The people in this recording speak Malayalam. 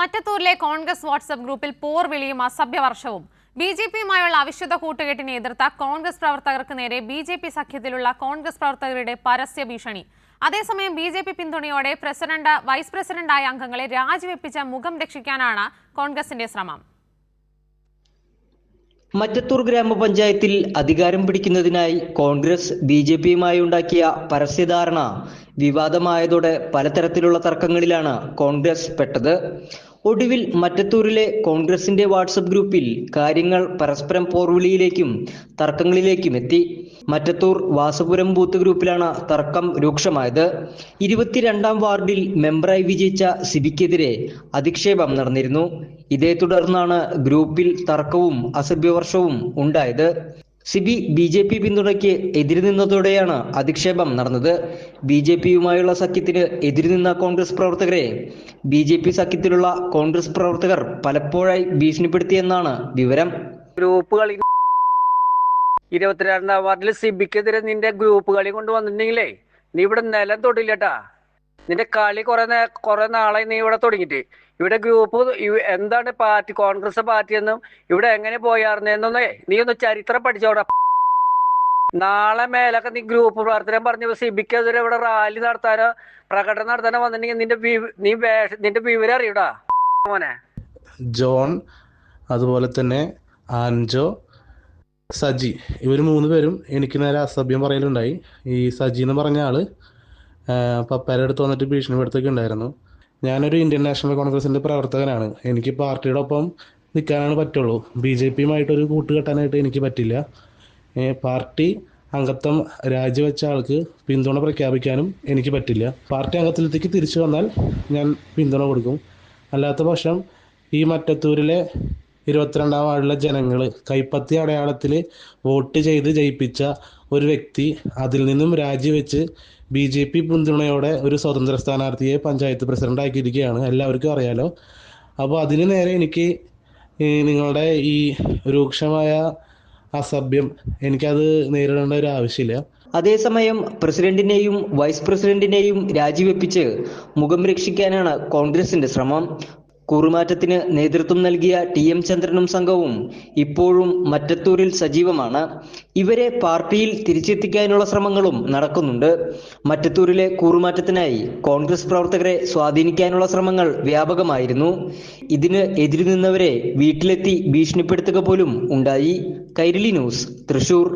മറ്റത്തൂരിലെ കോൺഗ്രസ് വാട്സപ്പ് ഗ്രൂപ്പിൽ പോർവിളിയും അസഭ്യവർഷവും. ബി ജെ പിയുമായുള്ള അവിശുദ്ധ കൂട്ടുകെട്ടിനെ എതിർത്ത കോൺഗ്രസ് പ്രവർത്തകർക്ക് നേരെ ബി ജെ പി സഖ്യത്തിലുള്ള കോൺഗ്രസ് പ്രവർത്തകരുടെ പരസ്യ ഭീഷണി. അതേസമയം ബി ജെ പി പിന്തുണയോടെ പ്രസിഡന്റ് വൈസ് പ്രസിഡന്റായ അംഗങ്ങളെ രാജിവെപ്പിച്ച മുഖം രക്ഷിക്കാനാണ് കോൺഗ്രസിന്റെ ശ്രമം. മറ്റത്തൂർ ഗ്രാമപഞ്ചായത്തിൽ അധികാരം പിടിക്കുന്നതിനായി കോൺഗ്രസ് ബി ജെ പിയുമായി ഉണ്ടാക്കിയ പരസ്യധാരണ വിവാദമായതോടെ പലതരത്തിലുള്ള തർക്കങ്ങളിലാണ് കോൺഗ്രസ് പെട്ടത്. ഒടുവിൽ മറ്റത്തൂരിലെ കോൺഗ്രസിന്റെ വാട്സപ്പ് ഗ്രൂപ്പിൽ കാര്യങ്ങൾ പരസ്പരം പോർവിളിയിലേക്കും തർക്കങ്ങളിലേക്കും എത്തി. മറ്റത്തൂർ വാസപുരം ബൂത്ത് ഗ്രൂപ്പിലാണ് തർക്കം രൂക്ഷമായത്. ഇരുപത്തിരണ്ടാം വാർഡിൽ മെമ്പറായി വിജയിച്ച സിബിക്കെതിരെ അധിക്ഷേപം നടന്നിരുന്നു. ഇതേ തുടർന്നാണ് ഗ്രൂപ്പിൽ തർക്കവും അസഭ്യവർഷവും ഉണ്ടായത്. സിബി ബി ജെ പി പിന്തുണയ്ക്ക് എതിരു നിന്നതോടെയാണ് അധിക്ഷേപം നടന്നത്. ബി ജെ പിയുമായുള്ള സഖ്യത്തിന് എതിരു നിന്ന കോൺഗ്രസ് പ്രവർത്തകരെ ബി ജെ പി സഖ്യത്തിലുള്ള കോൺഗ്രസ് പ്രവർത്തകർ പലപ്പോഴായി ഭീഷണിപ്പെടുത്തിയെന്നാണ് വിവരം. ഗ്രൂപ്പ് കളി ഇരുപത്തിരണ്ടാം വാർഡിൽ സിബിക്കെതിരെ നിന്റെ ഗ്രൂപ്പ് കളി കൊണ്ട് വന്നിട്ടുണ്ടെങ്കിലേ നീ ഇവിടെ നിലം തൊടില്ലട്ടാ നിന്റെ കളി കുറെ നേ കുറെ നാളായി നീ ഇവിടെ തുടങ്ങിയിട്ട്. ഇവിടെ ഗ്രൂപ്പ് എന്താണ് പാർട്ടി കോൺഗ്രസ് പാർട്ടി എന്നും ഇവിടെ എങ്ങനെ പോയാർന്നെന്നൊന്നേ നീ ഒന്ന് ചരിത്രം പഠിച്ചോടാ. നാളെ മേലൊക്കെ നീ ഗ്രൂപ്പ് പ്രവർത്തനം പറഞ്ഞ സിബിക്കെതിരെ ഇവിടെ റാലി നടത്താനോ പ്രകടനം നടത്താനോ വന്നിട്ടുണ്ടെങ്കിൽ നിന്റെ നീ നിന്റെ വിവരം അറിയൂടാ. മോനെ. ജോൺ അതുപോലെ തന്നെ ആൻജോ സജി. ഇവർ മൂന്ന് പേരും എനിക്ക് നേരെ അസഭ്യം പറയലുണ്ടായി. ഈ സജി എന്ന് പറഞ്ഞ ആൾ പപ്പയുടെ അടുത്ത് വന്നിട്ട് ഭീഷണിപ്പെടുത്തൊക്കെ ഉണ്ടായിരുന്നു. ഞാനൊരു ഇന്ത്യൻ നാഷണൽ കോൺഗ്രസിന്റെ പ്രവർത്തകനാണ്. എനിക്ക് പാർട്ടിയുടെ ഒപ്പം നിൽക്കാനാണ് പറ്റുള്ളൂ. ബി ജെ പിയുമായിട്ടൊരു കൂട്ടുകെട്ടാനായിട്ട് എനിക്ക് പറ്റില്ല. പാർട്ടി അംഗത്വം രാജിവെച്ച ആൾക്ക് പിന്തുണ പ്രഖ്യാപിക്കാനും എനിക്ക് പറ്റില്ല. പാർട്ടി അംഗത്വത്തിലേക്ക് തിരിച്ചു വന്നാൽ ഞാൻ പിന്തുണ കൊടുക്കും. അല്ലാത്ത പക്ഷം ഈ മറ്റത്തൂരിലെ ഇരുപത്തിരണ്ടാം വാർഡിലെ ജനങ്ങൾ കൈപ്പത്തി അടയാളത്തിൽ വോട്ട് ചെയ്ത് ജയിപ്പിച്ച ഒരു വ്യക്തി അതിൽ നിന്നും രാജിവെച്ച് ബി ജെ പി പിന്തുണയോടെ ഒരു സ്വതന്ത്ര സ്ഥാനാർത്ഥിയെ പഞ്ചായത്ത് പ്രസിഡന്റ് ആക്കിയിരിക്കുകയാണ്. എല്ലാവർക്കും അറിയാലോ. അപ്പോൾ അതിന് നേരെ എനിക്ക് നിങ്ങളുടെ ഈ രൂക്ഷമായ അസഭ്യം എനിക്കത് നേരിടേണ്ട ഒരു ആവശ്യമില്ല. അതേസമയം പ്രസിഡന്റിനെയും വൈസ് പ്രസിഡന്റിനെയും രാജിവെപ്പിച്ച് മുഖം രക്ഷിക്കാനാണ് കോൺഗ്രസിന്റെ ശ്രമം. കൂറുമാറ്റത്തിന് നേതൃത്വം നൽകിയ ടി എം ചന്ദ്രനും സംഘവും ഇപ്പോഴും മറ്റത്തൂരിൽ സജീവമാണ്. ഇവരെ പാർട്ടിയിൽ തിരിച്ചെത്തിക്കാനുള്ള ശ്രമങ്ങളും നടക്കുന്നുണ്ട്. മറ്റത്തൂരിലെ കൂറുമാറ്റത്തിനായി കോൺഗ്രസ് പ്രവർത്തകരെ സ്വാധീനിക്കാനുള്ള ശ്രമങ്ങൾ വ്യാപകമായിരുന്നു. ഇതിന് എതിരു നിന്നവരെ വീട്ടിലെത്തി ഭീഷണിപ്പെടുത്തുക പോലും ഉണ്ടായി. കൈരളി ന്യൂസ് തൃശൂർ.